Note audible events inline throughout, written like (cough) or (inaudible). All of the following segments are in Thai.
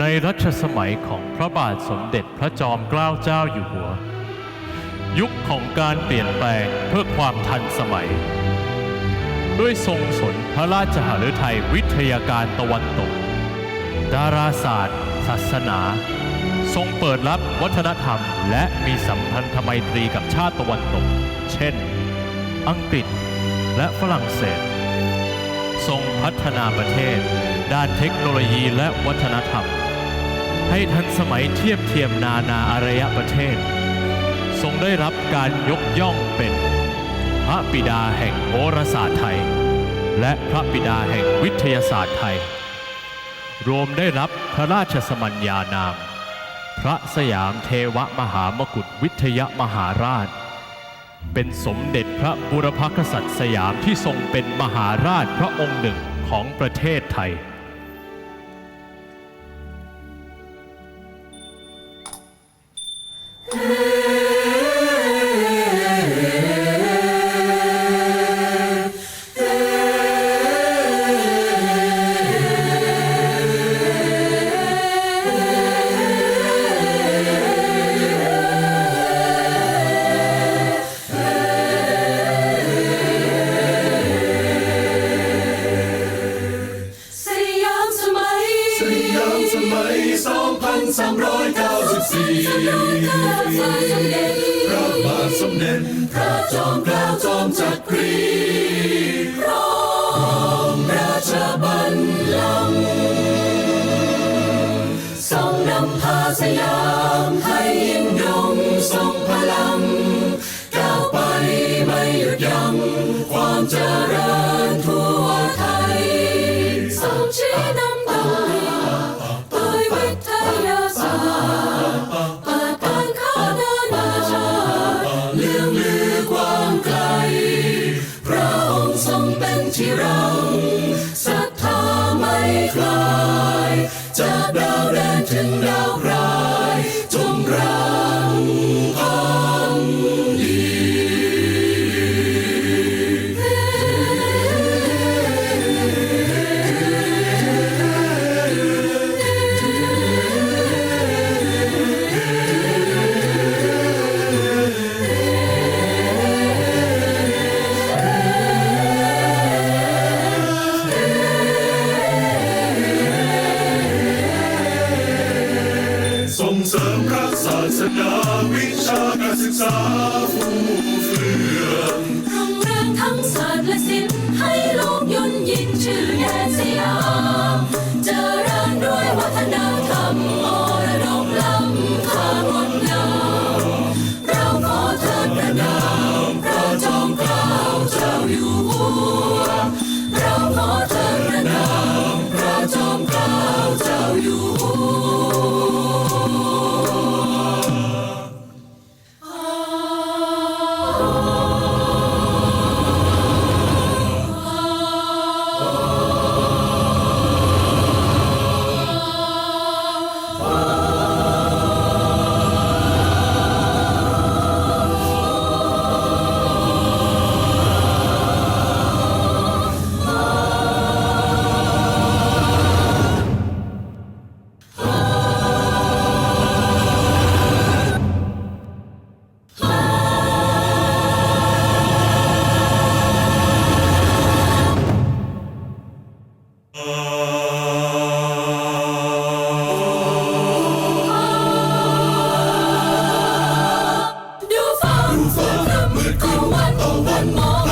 ในรัชสมัยของพระบาทสมเด็จพระจอมเกล้าเจ้าอยู่หัว ยุคของการเปลี่ยนแปลงเพื่อความทันสมัย ด้วยทรงสนพระราชหฤทัยวิทยาการตะวันตก ดาราศาสตร์ ศาสนา ทรงเปิดรับวัฒนธรรม และมีสัมพันธไมตรีกับชาติตะวันตก เช่น อังกฤษและฝรั่งเศส ทรงพัฒนาประเทศด้านเทคโนโลยีและวัฒนธรรม ให้ทันสมัยเทียบเทียมนานาอารยประเทศ ทรงได้รับการยกย่องเป็น พระบิดาแห่งโหราศาสตร์ไทย และพระบิดาแห่งวิทยาศาสตร์ไทย รวมได้รับพระราชสมัญญานาม พระสยามเทวมหามกุฏวิทยมหาราช เป็นสมเด็จพระบุรพกษัตริย์สยามที่ทรงเป็นมหาราชพระองค์หนึ่งของประเทศไทย Yeah. (laughs) พระบาทสมเด็จพระจอมเกล้าจอมจักรีครองราชบัลลังก์ทรงนำพาสยามให้ยิ่งยงทรงพลังก้าวไปไม่หยุดยั้งความเจริญ ร ศาสนาวิชาการศึกษาฟูเฟืองรุ่งเรืองทั้งศาสตร์และศิลป์ให้โลกยนยินชื่อแดนสยามเจริญด้วยวัฒนธรรมมรดกล้ำค่างดงามเราขอเทิดประนามพระจอมเกล้าเจ้าอยู่หัวเราขอเทิดประนามพระจอมเกล้าเจ้าอยู่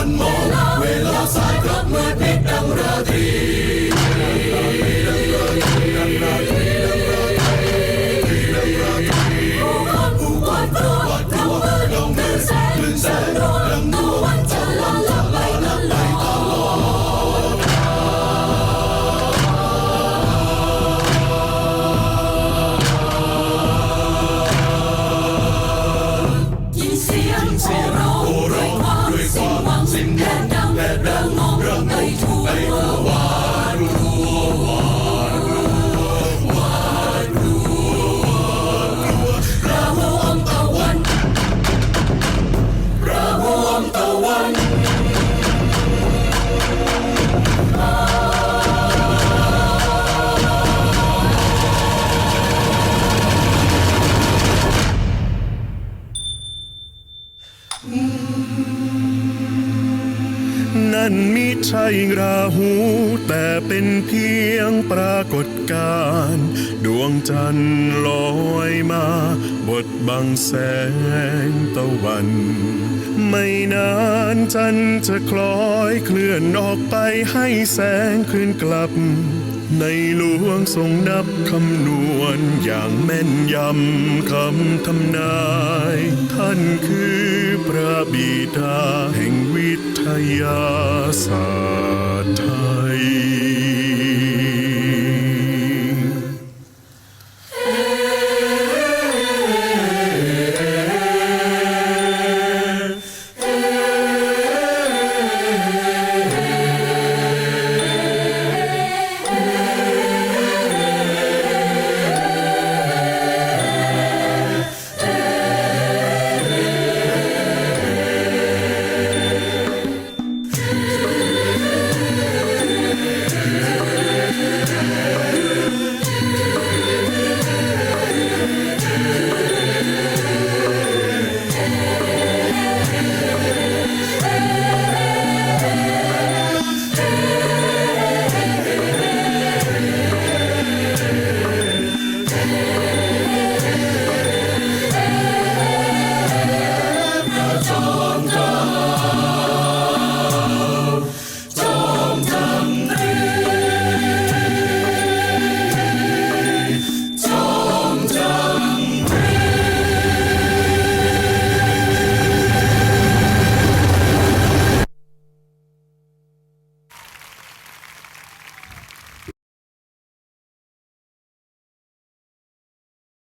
one more. นั้นมิใช่ราหู แต่เป็นเพียงปรากฏการณ์ดวงจันทร์ลอยมา บดบังแสงตะวัน ไม่นานจันทร์จะคล้อยเคลื่อนออกไปให้แสงคืนกลับ ในหลวงทรงนับคำนวณอย่างแม่นยำคำทำนาย ท่านคือพระบิดาแห่งวิทยาศาสตร์ไทย